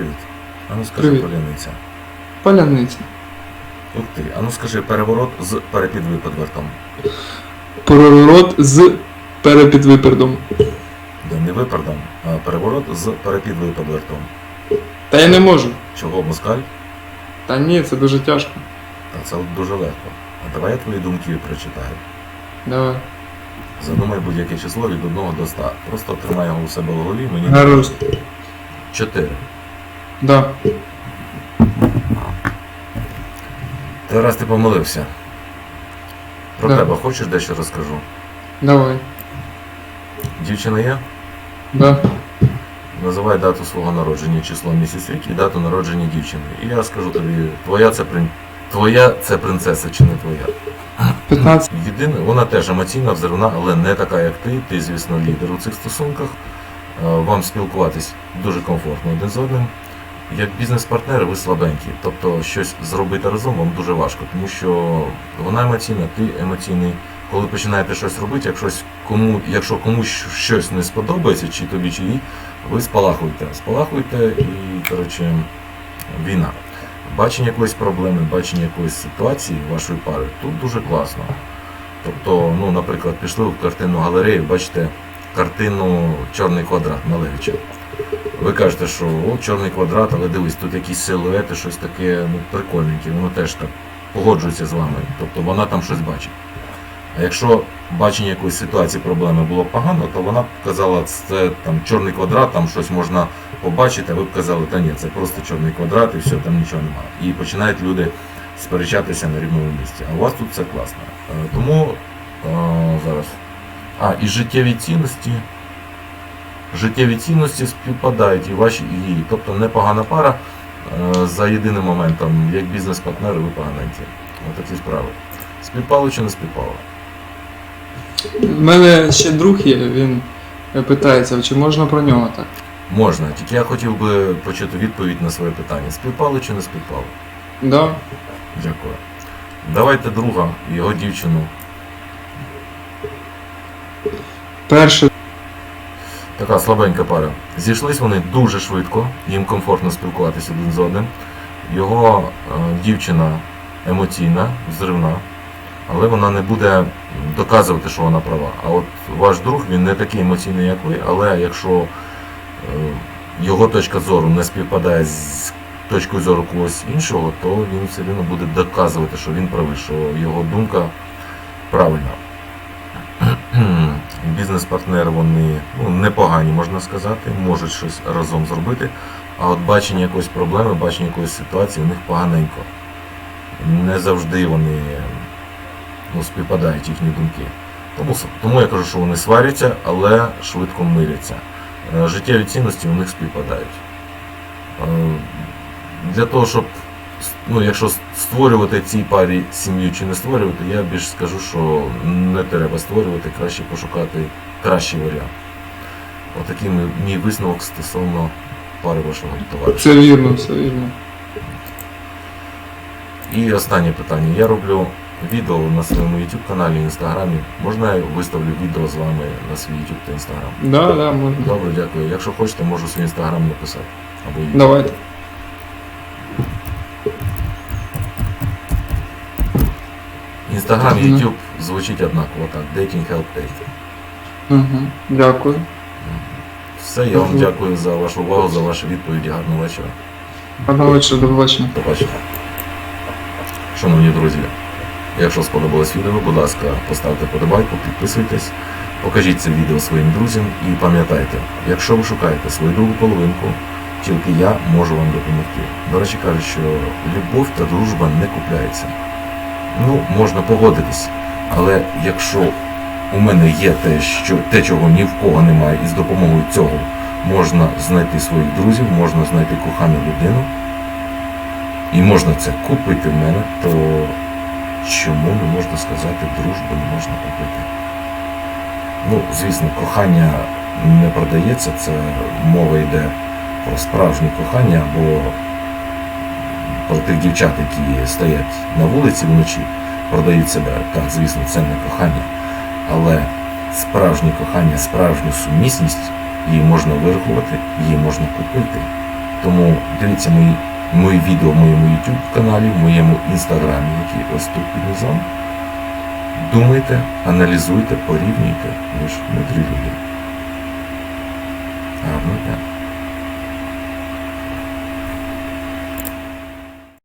привіт. А ну скажи Привіт. поляниця. Паляниця. Ух ти. А ну скажи переворот з перепідвиподвертом. Проворот з перепідвипердом. Да, не випердом, а переворот з перепідвиподвертом. Та я не можу. Чого москаль? Та ні, це дуже тяжко. Та це дуже легко. А давай я твої думки прочитаю. Давай. Задумай будь-яке число від 1 до 100. Просто тримай його у себе в голові, мені Гаразд. 4. Да. Ти раз ти помилився. Про Да. тебе хочеш дещо розкажу? Давай. Дівчина є? Да. Називай дату свого народження, число місяць рік і дату народження дівчини. І я скажу тобі, твоя це прин... твоя це принцеса чи не твоя. 15. Єдине, вона теж емоційна, взривна, але не така, як ти. Ти, звісно, лідер у цих стосунках. Е, Вам спілкуватись дуже комфортно один з одним. Як бізнес-партнери ви слабенькі. Тобто щось зробити разом вам дуже важко, тому що вона емоційна, ти емоційний. Коли починаєте щось робити, якщо кому, якщо комусь щось не сподобається, чи тобі, чи їй, ви спалахуєте. Спалахуєте і, коротше, війна. Бачення якоїсь проблеми, бачення якоїсь ситуації вашої пари тут дуже класно. Тобто, ну, наприклад, пішли в картинну галерею, бачите картину Чорний квадрат Малевича. Ви кажете, що о, чорний квадрат, але дивись, тут якісь силуети, щось таке ну, прикольненьке, воно теж так погоджується з вами. Тобто вона там щось бачить. А якщо бачення якоїсь ситуації, проблеми було погано, то вона б казала, це там чорний квадрат, там щось можна побачити, а ви б казали, та ні, це просто чорний квадрат і все, там нічого немає. І починають люди сперечатися на рівному місці. А у вас тут все класно. Е, Тому е, зараз. А, і життєві цінності. Життєві цінності співпадають і ваші, і її. Тобто непогана пара е, за єдиним моментом, як бізнес-партнери, ви поганенькі. Отакі справи. Співпало чи не співпало? У мене ще друг є, він питається, чи можна про нього так. Можна, тільки я хотів би почути відповідь на своє питання. Співпало чи не співпало? Да. Дякую. Давайте друга, його дівчину. Перше. Така слабенька пара. Зійшлись вони дуже швидко, їм комфортно спілкуватися один з одним. Його е, дівчина емоційна, взривна, але вона не буде доказувати, що вона права. А от ваш друг він не такий емоційний, як ви, але якщо е, його точка зору не співпадає з точкою зору когось іншого, то він все одно буде доказувати, що він правий, що його думка правильна. Бізнес-партнери вони ну, непогані, можна сказати, можуть щось разом зробити. А от бачення якоїсь проблеми, бачення якоїсь ситуації у них поганенько. Не завжди вони ну, співпадають їхні думки. Тому, тому я кажу, що вони сваряться, але швидко миряться. Е, Життєві цінності у них співпадають. Е, Для того, щоб ну, якщо створювати цій парі сім'ю чи не створювати, я більш скажу, що не треба створювати, краще пошукати кращий варіант. Отакий мій, мій висновок стосовно пари вашого товариша. Це вірно, все вірно. І останнє питання. Я роблю відео на своєму YouTube каналі і інстаграмі. Можна я виставлю відео з вами на свій YouTube та інстаграм? Да, да, можна. Добре, дякую. Якщо хочете, можу свій інстаграм написати. Або YouTube. Давайте. Інстаграм Мгм. YouTube звучить однаково так. Dating Help Date. Угу. Дякую. Все, я вам Мгм. дякую за вашу увагу, за ваші відповіді. Гарного вечора. Гарного вечора, до побачення. До побачення. Шановні друзі, якщо сподобалось відео, будь ласка, поставте подобайку, підписуйтесь, покажіть це відео своїм друзям і пам'ятайте, якщо ви шукаєте свою другу половинку, тільки я можу вам допомогти. До речі, кажуть, що любов та дружба не купляється. Ну, можна погодитись, але якщо у мене є те, що те, чого ні в кого немає, і з допомогою цього можна знайти своїх друзів, можна знайти кохану людину, і можна це купити в мене, то чому не можна сказати, дружбу не можна купити? Ну, звісно, кохання не продається, це мова йде про справжнє кохання або про тих дівчат, які стоять на вулиці вночі, продають себе. Так, звісно, це не кохання. Але справжнє кохання, справжню сумісність, її можна вирахувати, її можна купити. Тому дивіться мої, мої відео в моєму YouTube каналі, в моєму інстаграмі, який ось тут під низом. Думайте, аналізуйте, порівнюйте, ви ж мудрі люди. Гарного дня.